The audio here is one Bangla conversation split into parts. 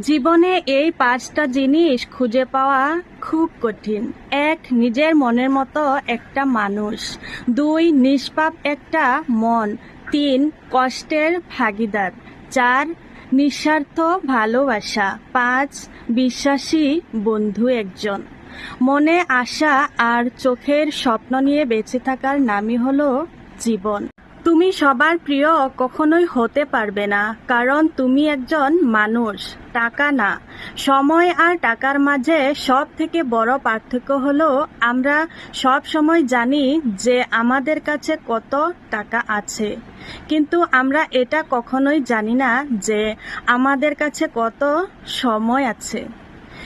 জীবনে এই পাঁচটা জিনিস খুঁজে পাওয়া খুব কঠিন। এক, নিজের মনের মতো একটা মানুষ। দুই, নিষ্পাপ একটা মন। তিন, কষ্টের ভাগিদার। চার, নিঃস্বার্থ ভালোবাসা। পাঁচ, বিশ্বাসী বন্ধু একজন। মনে আশা আর চোখের স্বপ্ন নিয়ে বেঁচে থাকার নামই হলো জীবন। তুমি সবার প্রিয় কখনোই হতে পারবে না, কারণ তুমি একজন মানুষ, টাকা না। সময় আর টাকার মাঝে সব থেকে বড় পার্থক্য হলো, আমরা সব সময় জানি যে আমাদের কাছে কত টাকা আছে। কিন্তু আমরা এটা কখনোই জানি না যে আমাদের কাছে কত সময় আছে।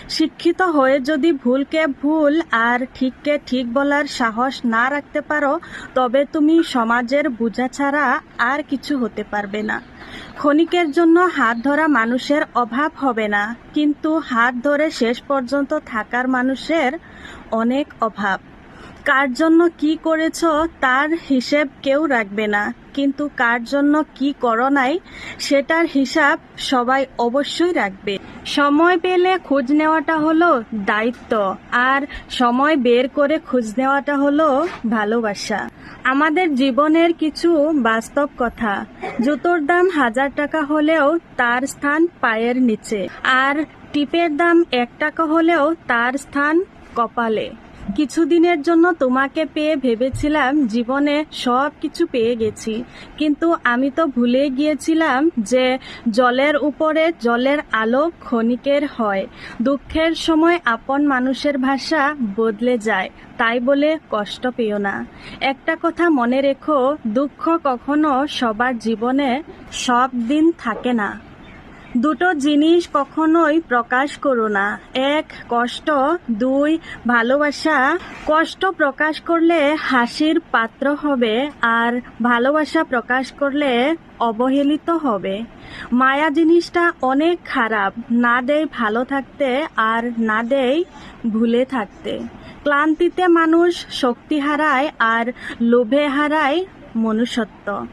শিক্ষিত হয়ে যদি ভুলকে ভুল আর ঠিককে ঠিক বলার সাহস না রাখতে পারো, তবে তুমি সমাজের বোঝা ছাড়া আর কিছু হতে পারবে না। ক্ষণিকের জন্য হাত ধরা মানুষের অভাব হবে না, কিন্তু হাত ধরে শেষ পর্যন্ত থাকার মানুষের অনেক অভাব। কার জন্য কি করেছ তার হিসেব কেউ রাখবে না। কিন্তু কার জন্য কি করো নাই, সেটার হিসাব সবাই অবশ্যই রাখবে। সময় পেলে খোঁজ নেওয়াটা হলো দায়িত্ব, আর সময় বের করে খোঁজ নেওয়াটা হলো ভালোবাসা। আমাদের জীবনের কিছু বাস্তব কথা, জুতোর দাম হাজার টাকা হলেও তার স্থান পায়ের নিচে, আর টিপের দাম এক টাকা হলেও তার স্থান কপালে। কিছুদিনের জন্য তোমাকে পেয়ে ভেবেছিলাম জীবনে সব কিছু পেয়ে গেছি। কিন্তু আমি তো ভুলে গিয়েছিলাম যে জলের উপরে জলের আলো ক্ষণিকের হয়। দুঃখের সময় আপন মানুষের ভাষা বদলে যায়, তাই বলে কষ্ট পেও না। একটা কথা মনে রেখো, দুঃখ কখনো সবার জীবনে সব দিন থাকে না। দুটো জিনিস কখনোই প্রকাশ করো না। এক, কষ্ট। দুই, ভালোবাসা। কষ্ট প্রকাশ করলে হাসির পাত্র হবে আর ভালোবাসা প্রকাশ করলে অবহেলিত হবে। মায়া জিনিসটা অনেক খারাপ। না দেয় ভালো থাকতে আর না দেয় ভুলে থাকতে। ক্লান্তিতে মানুষ শক্তি হারায় আর লোভে হারায় মনুষ্যত্ব।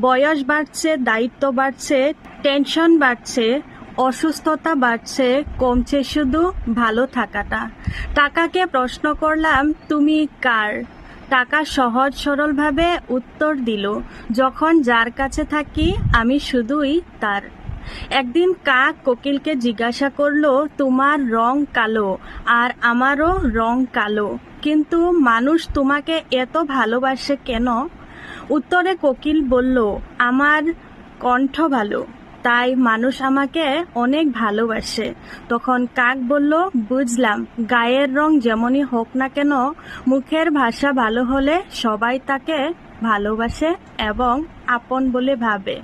বয়স বাড়ছে, দায়িত্ব বাড়ছে টেনশন বাড়ছে, অসুস্থতা বাড়ছে, কমছে শুধু ভালো থাকাটা। টাকাকে প্রশ্ন করলাম, তুমি কার? টাকা সহজ সরলভাবে উত্তর দিল, যখন যার কাছে থাকি, আমি শুধুই তার। একদিন কাক কোকিলকে জিজ্ঞাসা করল, তোমার রং কালো আর আমারও রং কালো, কিন্তু মানুষ তোমাকে এত ভালোবাসে কেন? উত্তরে কোকিল বলল, আমার কণ্ঠ ভালো, তাই মানুষ আমাকে অনেক ভালোবাসে। তখন কাক বলল, বুঝলাম, গায়ের রং যেমনই হোক না কেন, মুখের ভাষা ভালো হলে সবাই তাকে ভালোবাসে এবং আপন বলে ভাবে।